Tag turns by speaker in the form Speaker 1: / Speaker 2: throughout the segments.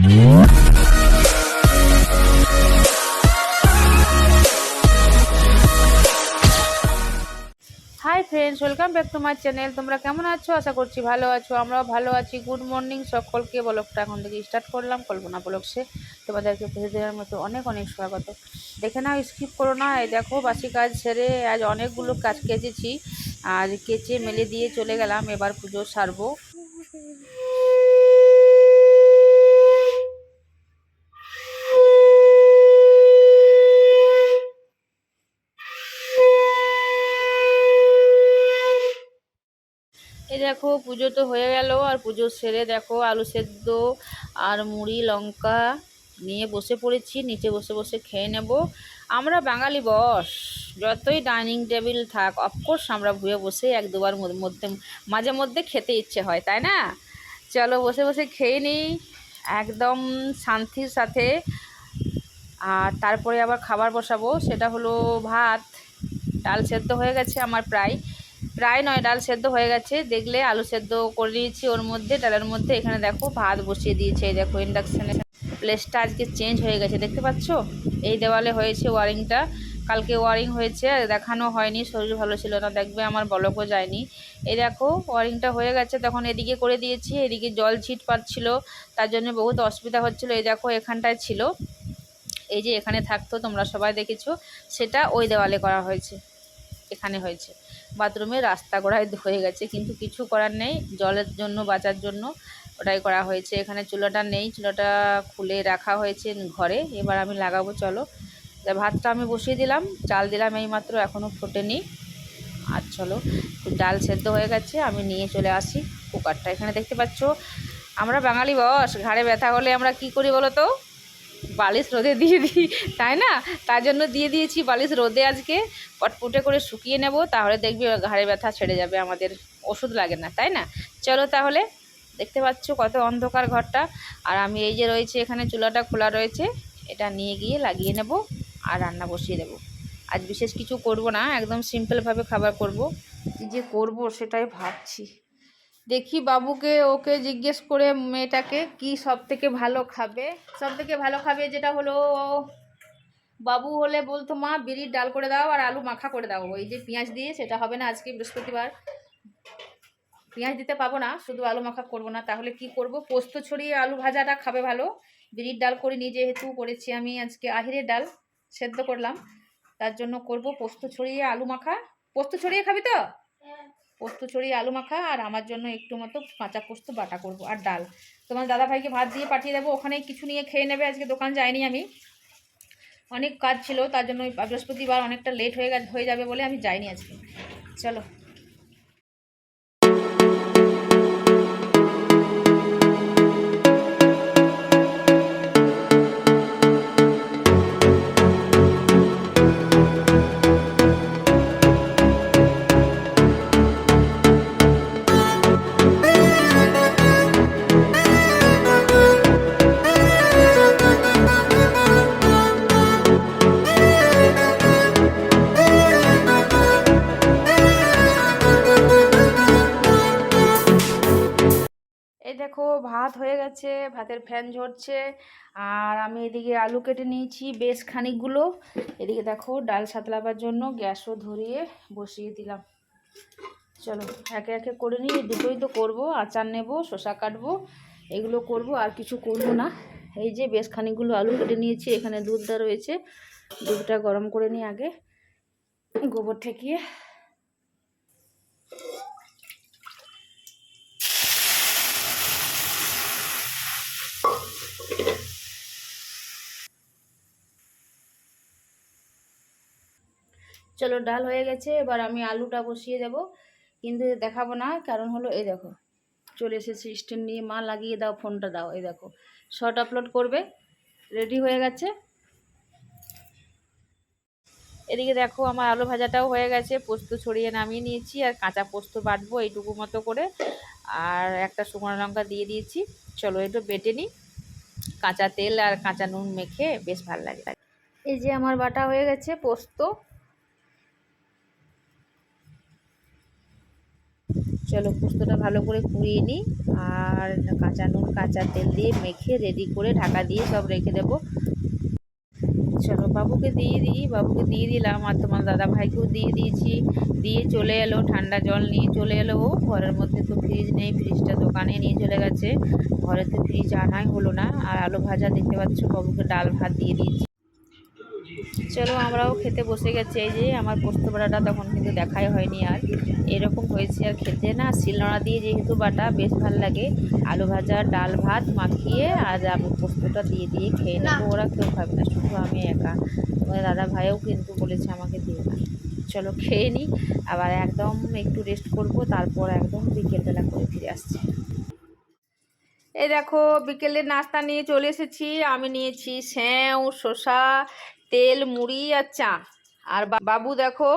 Speaker 1: Hi friends welcome back to my channel তোমরা কেমন আছো? আশা করছি ভালো আছো। আমরাও ভালো আছি। গুড মর্নিং সকলকে। ব্লগটা এখন থেকে স্টার্ট করলাম। কল্পনা ব্লগসে তোমাদেরকে প্রতিদিনের মতো অনেক অনেক স্বাগত। দেখে নাও স্কিপ করো না। এই দেখো, বাসি কাজ সেরে আজ অনেকগুলো কাজ কেচেছি। আর কেচে মেলে দিয়ে চলে গেলাম। এবার পুজো সারবো। এই দেখো, পুজো তো হয়ে গেল, আর পুজো সেরে দেখো, আলু সেদ্ধ আর মুড়ি, লঙ্কা নিয়ে বসে পড়েছি, নিচে বসে বসে খেয়ে নেব। আমরা বাঙালি বস, যতই ডাইনিং টেবিল থাক অফকোর্স আমরা ভুয়ে বসে এক দুবার মধ্যে, মাঝে মধ্যে খেতে ইচ্ছে হয়, তাই না? চলো বসে বসে খেয়ে নিই, একদম শান্তির সাথে। আর তারপরে আবার খাবার বসাবো, সেটা হলো ভাত, ডাল সেদ্ধ হয়ে গেছে আমার প্রায়। প্রায় নয়, ডাল সেদ্ধ হয়ে গেছে। দেখলে আলু সেদ্ধ করে নিয়েছি ওর মধ্যে। ডালের মধ্যে এখানে দেখো ভাত বসিয়ে দিয়েছে। এই দেখো ইন্ডাকশানে প্লেসটা আজকে চেঞ্জ হয়ে গেছে। দেখতে পাচ্ছ? এই দেওয়ালে হয়েছে ওয়ারিংটা। কালকে ওয়ারিং হয়েছে দেখানো হয়নি। শরীর ভালো ছিল না। দেখবে আমার বলকও যায়নি। এই দেখো, ওয়ারিংটা হয়ে গেছে। তখন এদিকে করে দিয়েছি। এদিকে জল ছিট পাচ্ছিল তার জন্য বহুত অসুবিধা হচ্ছিল। এই দেখো, এখানটায় ছিল। এই যে এখানে থাকতো, তোমরা সবাই দেখেছ। সেটা ওই দেওয়ালে করা হয়েছে। এখানে হয়েছে। বাথরুমে রাস্তা গোড়ায় হয়ে গেছে, কিন্তু কিছু করার নেই, জলের জন্য, বাঁচার জন্য ওটাই করা হয়েছে। এখানে চুলাটা নেই, চুলাটা খুলে রাখা হয়েছে ঘরে, এবার আমি লাগাবো, চলো। তা ভাতটা আমি বসিয়ে দিলাম, চাল দিলাম এই মাত্র এখনও ফোটেনি। আর চলো ডাল সেদ্ধ হয়ে গেছে, আমি নিয়ে চলে আসি কুকারটা। এখানে দেখতে পাচ্ছ, আমরা বাঙালি বস, ঘাড়ে ব্যথা হলে আমরা কি করি বলো তো? বালিশ রোদে দিয়ে দিই, তাই না? তার জন্য দিয়ে দিয়েছি বালিশ রোদে আজকে। পটপুটে করে শুকিয়ে নেব, তাহলে দেখবি ঘাড়ে ব্যথা ছেড়ে যাবে, আমাদের ওষুধ লাগে না, তাই না? চলো তাহলে, দেখতে পাচ্ছ কত অন্ধকার ঘরটা। আর আমি এই যে রয়েছে, এখানে চুলাটা খোলা রয়েছে, এটা নিয়ে গিয়ে লাগিয়ে নেব আর রান্না বসিয়ে দেবো। আজ বিশেষ কিছু করব না, একদম সিম্পলভাবে খাবার করব। যে করব সেটাই ভাবছি। দেখি বাবুকে, ওকে জিজ্ঞেস করে মেয়েটাকে কি সব থেকে ভালো খাবে। সব থেকে ভালো খাবে যেটা হলো, বাবু হলে বলতো, মা, বিড়ির ডাল করে দাও আর আলু মাখা করে দাও। ওই যে পেঁয়াজ দিয়ে, সেটা হবে না আজকে বৃহস্পতিবার। পেঁয়াজ দিতে পাবো না, শুধু আলু মাখা করব না। তাহলে কি করব? পোস্ত ছড়িয়ে আলু ভাজাটা খাবে ভালো। বিড়ির ডাল করিনি যেহেতু করেছি আমি আজকে আহিরের ডাল, সেদ্ধ করলাম। তার জন্য করব পোস্ত ছড়িয়ে আলু মাখা। পোস্ত ছড়িয়ে খাবি তো? পোস্ত ছড়িয়ে আলু মাখা আর আমার জন্য একটু মতো কাঁচা পোস্ত, বাটা করব আর ডাল। তোমার দাদাভাইকে ভাত দিয়ে পাঠিয়ে দেবো, ওখানে কিছু নিয়ে খেয়ে নেবে, আজকে দোকান যাইনি আমি। অনেক কাজ ছিল, তার জন্য বৃহস্পতিবার অনেকটা লেট হয়ে গেছে, হয়ে যাবে বলে আমি যাইনি আজকে। চলো। ভাত হয়ে গেছে, ভাতের ফ্যান ঝরছে, আর আমি এদিকে আলু কেটে নিয়েছি, বেশ খানিকগুলো। এদিকে দেখো, ডাল সাতলাবার জন্য গ্যাসও ধরিয়ে বসিয়ে দিলাম। চলো, একে একে করে নিই দুটোই তো করব, আচার নেব, শসা কাটবো, এগুলো করব, আর কিছু করব না। এই যে বেশ খানিকগুলো আলু কেটে নিয়েছি, এখানে দুধটা রয়েছে, দুধটা গরম করে নিই আগে, গোবর ঠেকিয়ে। চলো ডাল হয়ে গেছে, এবার আমি আলুটা বসিয়ে দেব। কিন্তু দেখাবো না, কারণ হলো এই দেখো, চলে এসেছে স্ট্যান্ড নিয়ে, মা লাগিয়ে দাও, ফোনটা দাও, এই দেখো। শর্ট আপলোড করবে, রেডি হয়ে গেছে। এদিকে দেখো, আমার আলু ভাজাটাও হয়ে গেছে, পোস্ত ছড়িয়ে নামিয়ে নিয়েছি, আর কাঁচা পোস্ত বাটবো এইটুকু মতো করে। আর একটা শুকনো লঙ্কা দিয়ে দিয়েছি। চলো একটু বেটে নিই। কাঁচা তেল আর কাঁচা নুন মেখে বেশ ভালো লাগে। এই যে আমার বাটা হয়ে গেছে, পোস্ত। চলো পোস্তটা ভালো করে কুড়িয়ে নিই আর কাঁচা নুন, কাঁচা তেল দিয়ে মেখে রেডি করে ঢাকা দিয়ে সব রেখে দেবো। চলো বাবুকে দিয়ে দিই, বাবুকে দিয়ে দিলাম আর তোমার দাদা ভাইকেও দিয়ে দিয়েছি। দিয়ে চলে এলো, ঠান্ডা জল নিয়ে চলে এলো ও। ঘরের মধ্যে তো ফ্রিজ নেই ফ্রিজটা দোকানে নিয়ে চলে গেছে। ঘরে তো ফ্রিজ আনাই হলো না। আর আলু ভাজা দেখতে পাচ্ছ, বাবুকে ডাল ভাত দিয়ে দিয়েছি। চলো আমরাও খেতে বসে গেছি। এই যে আমার পোস্ত বাটাটা তখন কিন্তু দেখাই হয়নি আর। এরকম হয়েছে আর খেতে। না, শিলনোড়া দিয়ে যেহেতু বাটা, বেশ ভালো লাগে। আলু ভাজা, ডাল ভাত মাখিয়ে আর আমি পোস্তটা দিয়ে দিয়ে খেয়ে নেব। ওরা কেউ খাবে না, শুধু আমি একা। তোমার দাদা ভাইও কিন্তু বলেছে আমাকে দিয়ে না। চলো খেয়ে নিই আবার একদম একটু রেস্ট করব, তারপর একদম বিকেলবেলা করে ফিরে আসছি। এই দেখো বিকেলের নাস্তা নিয়ে চলে এসেছি। আমি নিয়েছি স্যাঁও, শসা তেল মুড়ি আর চা। আর বাবু দেখো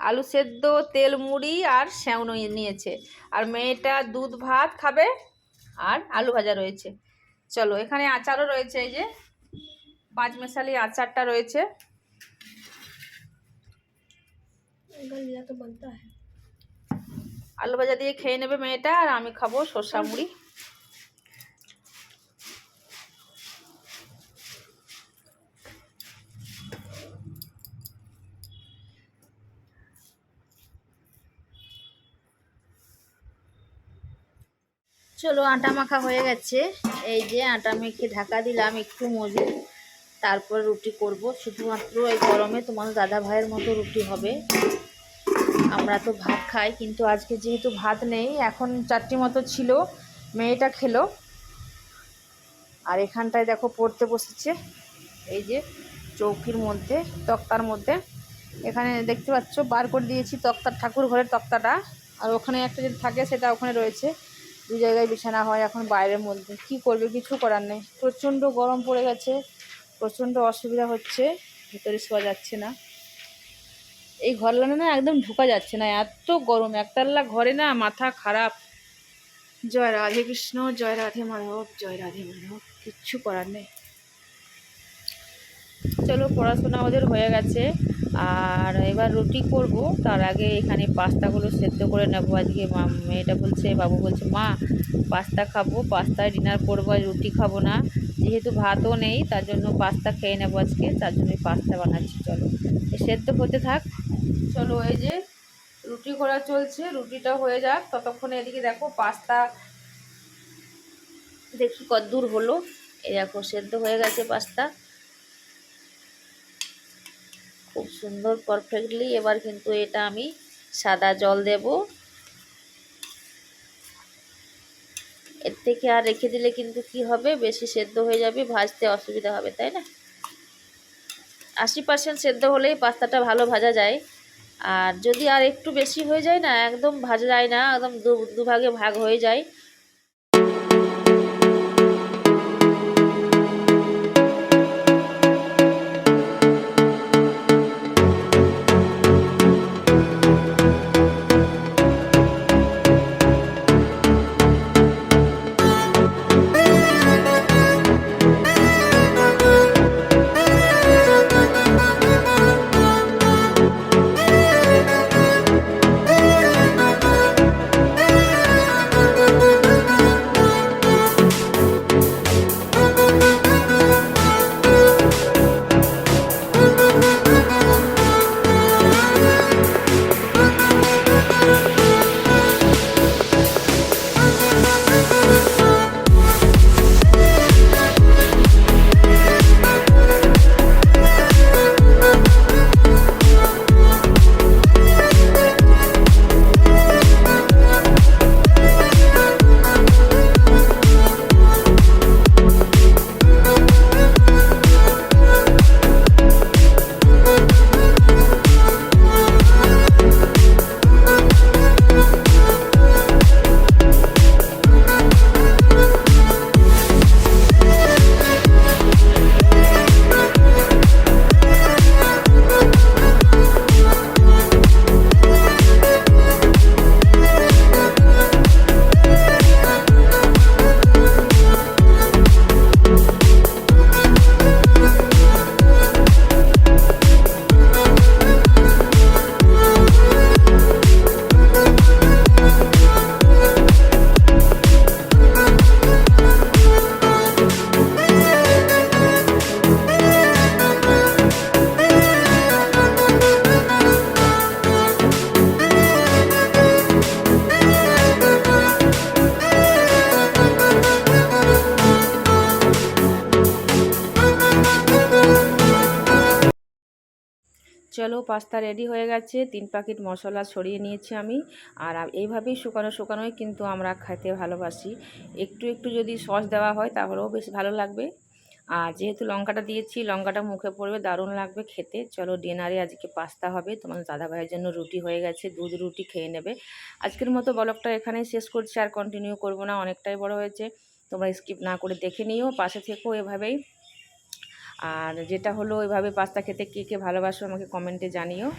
Speaker 1: আলু সেদ্ধ তেল মুড়ি আর শ্যাওনো নিয়েছে। আর মেয়েটা দুধ ভাত খাবে আর আলু ভাজা রয়েছে। চলো এখানে আচারও রয়েছে এই যে। পাঁচ মেশালি আচারটা রয়েছে। আলু ভাজা দিয়ে খেয়ে নেবে মেয়েটা আর আমি খাব শসা মুড়ি। চলো, আটা মাখা হয়ে গেছে। এই যে আটা মেখে ঢাকা দিলাম একটু মজে। তারপর রুটি করব। শুধুমাত্র এই গরমে তোমার দাদা ভাইয়ের মতো রুটি হবে। আমরা তো ভাত খাই, কিন্তু আজকে যেহেতু ভাত নেই, এখন চারটি মতো ছিল, মেয়েটা খেলো। আর এখানটায় দেখো পড়তে বসেছে। এই যে চৌকির মধ্যে, তক্তার মধ্যে। এখানে দেখতে পাচ্ছ, বার করে দিয়েছি তক্তার, ঠাকুর ঘরের তক্তাটা। আর ওখানে একটা যেটা থাকে, সেটা ওখানে রয়েছে। দু জায়গায় বিছানা হয়, এখন বাইরের মধ্যে। কি করবে? কিছু করার নেই। প্রচণ্ড গরম পড়ে গেছে। প্রচণ্ড অসুবিধা হচ্ছে। ভেতরে শোয়া যাচ্ছে না। এই ঘরলানে না একদম ঢোকা যাচ্ছে না। এত গরম। একতাল্লা ঘরে না মাথা খারাপ। জয় রাধে কৃষ্ণ, জয় রাধে মাধব, জয় রাধে মাধব। কিচ্ছু করার নেই। চলো, পড়াশোনা ওদের হয়ে গেছে। আর এবার রুটি করব। তার আগে এখানে পাস্তাগুলো সেদ্ধ করে নেব। আজকে মা, মেয়েটা বলছে, বাবু বলছে, মা, পাস্তা খাব, পাস্তায় ডিনার করব আর রুটি খাব না। যেহেতু ভাতও নেই, তার জন্য পাস্তা খেয়ে নেব আজকে। তার জন্যই পাস্তা বানাচ্ছি, চলো। সেদ্ধ হতে থাক। চলো, এই যে রুটি করা চলছে, রুটিটা হয়ে যাক। ততক্ষণে এদিকে দেখো পাস্তা দেখি কদ্দূর হলো। এই দেখো, সেদ্ধ হয়ে গেছে পাস্তা। খুব সুন্দর পারফেক্টলি এবার কিন্তু এটা আমি সাদা জল দেব। এর থেকে আর রেখে দিলে কিন্তু কি হবে? বেশি সেদ্ধ হয়ে যাবে, ভাজতে অসুবিধা হবে, তাই না? আশি পার্সেন্ট সেদ্ধ হলেই পাস্তাটা ভালো ভাজা যায়। আর যদি আর একটু বেশি হয়ে যায় না, একদম ভাজা যায় না, একদম দু, দুভাগে ভাগ হয়ে যায় চলো পাস্তা রেডি হয়ে গেছে। তিন প্যাকেট মশলা ছড়িয়ে নিয়েছি আমি। আর এইভাবেই শুকানো শুকানোই কিন্তু আমরা খেতে ভালোবাসি। একটু একটু যদি সস দেওয়া হয় তাহলেও বেশ ভালো লাগবে। আর যেহেতু লঙ্কাটা দিয়েছি, লঙ্কাটা মুখে পড়বে, দারুণ লাগবে খেতে। চলো ডিনারে আজকে পাস্তা হবে। তোমার দাদাভাইয়ের জন্য রুটি হয়ে গেছে, দুধ রুটি খেয়ে নেবে। আজকের মতো ব্লগটা এখানেই শেষ করছি। আর কন্টিনিউ করব না, অনেকটাই বড় হয়েছে। তোমরা স্কিপ না করে দেখে নিও, পাশে থেকেও এভাবেই। আর যেটা হলো, এভাবে পাস্তা খেতে কে কে ভালোবাসো আমাকে কমেন্টে জানিও।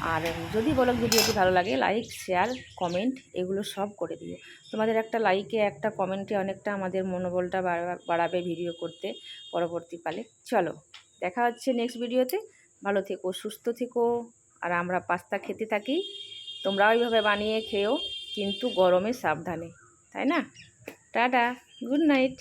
Speaker 1: আর যদি বলো ভিডিওটি ভালো লাগে লাইক শেয়ার কমেন্ট এগুলো সব করে দিও। তোমাদের একটা লাইকে একটা কমেন্টে অনেকটা আমাদের মনোবলটা বাড়া- বাড়াবে ভিডিও করতে পরবর্তীকালে চলো, দেখা হচ্ছে নেক্সট ভিডিওতে ভালো থেকো, সুস্থ থেকো। আর আমরা পাস্তা খেতে থাকি। তোমরাও এইভাবে বানিয়ে খেও কিন্তু গরমে সাবধানে। তাই না? Tata good night